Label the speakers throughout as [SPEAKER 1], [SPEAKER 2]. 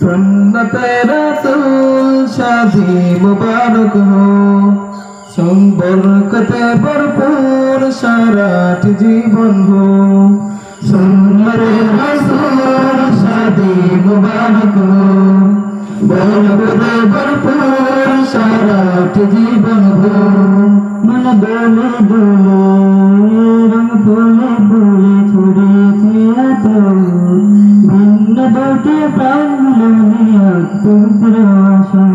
[SPEAKER 1] সুন্নতে রসুল শাদি মুবারক হো। সম্পর্কতে ভরপুর সারাটি জীবন হো। সুন্নতে রসুল শাদি মুবারক হো। বরকতে ভরপুর সারাটি জীবন হো।
[SPEAKER 2] মন দোলে দোলে রং ফুলে ফুলে ছড়িয়েছে এত ভিন্ন দুটি প্রাণ মিলনে পবিত্র আশা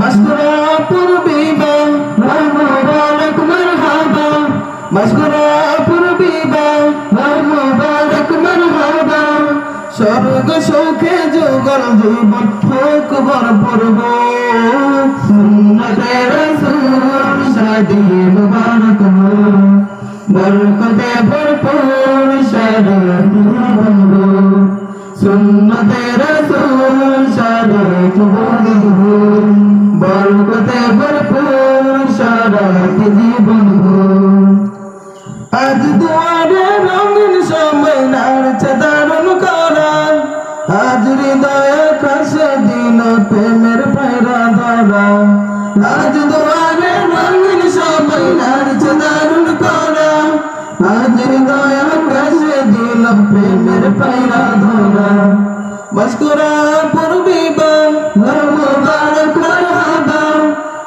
[SPEAKER 1] مشكورة قربيبا والمبارك مرحبا مشكورة قربيبا والمبارك مرحبا স্বর্গ সুখে যুগল জীবন হোক ভরপুর হো সুন্নতে রসুল শাদি মুবারক হো বরকতে ভরপুর শাদি জীবন হো সুন্নতে রসুল শাদি জীবন বরকতে ভরপুর শাদি জীবন আজ দুয়ারে রঙিন সময় নাড়ছে দারুণ করা আজ হৃদয় কাছে দিন প্রেমের পায়রা ধরা। আজ দুয়ারে রঙিন সময় নাড়ছে মস্কুরা পূর্বিবা ধর্ম বারক মারহাবা।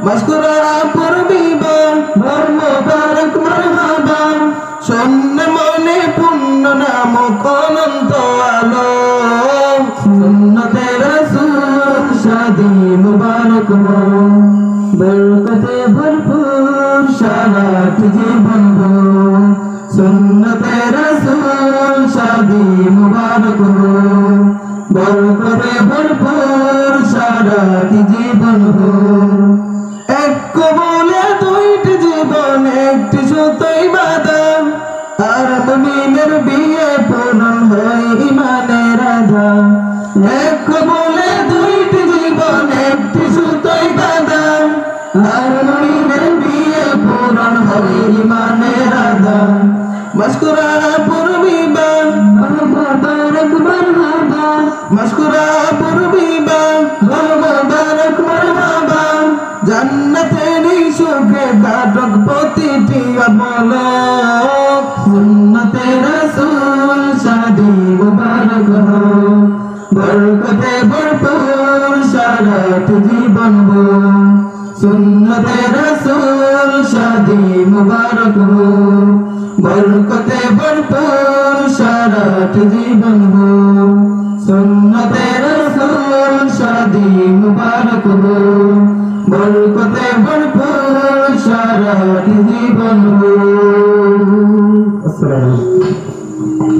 [SPEAKER 1] মস্কুরা পূর্বিবা ধর্ম বারক মারহাবা। শূন্য মনে পুণ্য নামক অনন্ত আলো সুন্নতে রসুল
[SPEAKER 2] বরকতে ভরপুর
[SPEAKER 1] সারাট জীবন হো বরকতে ভরপুর সারাট জীবন এক বলে দুইটি জীবন, একটি সুতোই বাদাম। আর মুমিনের বিয়ে পূরণ হয় ইমানের রাধা এক বলে দুইটি জীবন, একটি সুতোই বাদাম। আর মুমিনের বিয়ে পূরণ হয় ইমানের রাধা মস্কুরা পূর্বিবা
[SPEAKER 2] মুবারক মারহাবা
[SPEAKER 1] মস্কুরা পূর্বিবা মুবারক মারহাবা জান্নাতে নেই সুখে কাটক প্রতিটি অমলক সুন্নতে রসুল শাদি মুবারক বরকতে ভরপুর সারাট জীবন হো সুন্নতে রসুল শাদি মুবারক বরকতে ভরপুর সারাট জীবন হো সুন্নতে রসুল শাদি মুবারক হো। বরকতে ভরপুর সারা জীবন আসসালামু আলাইকুম।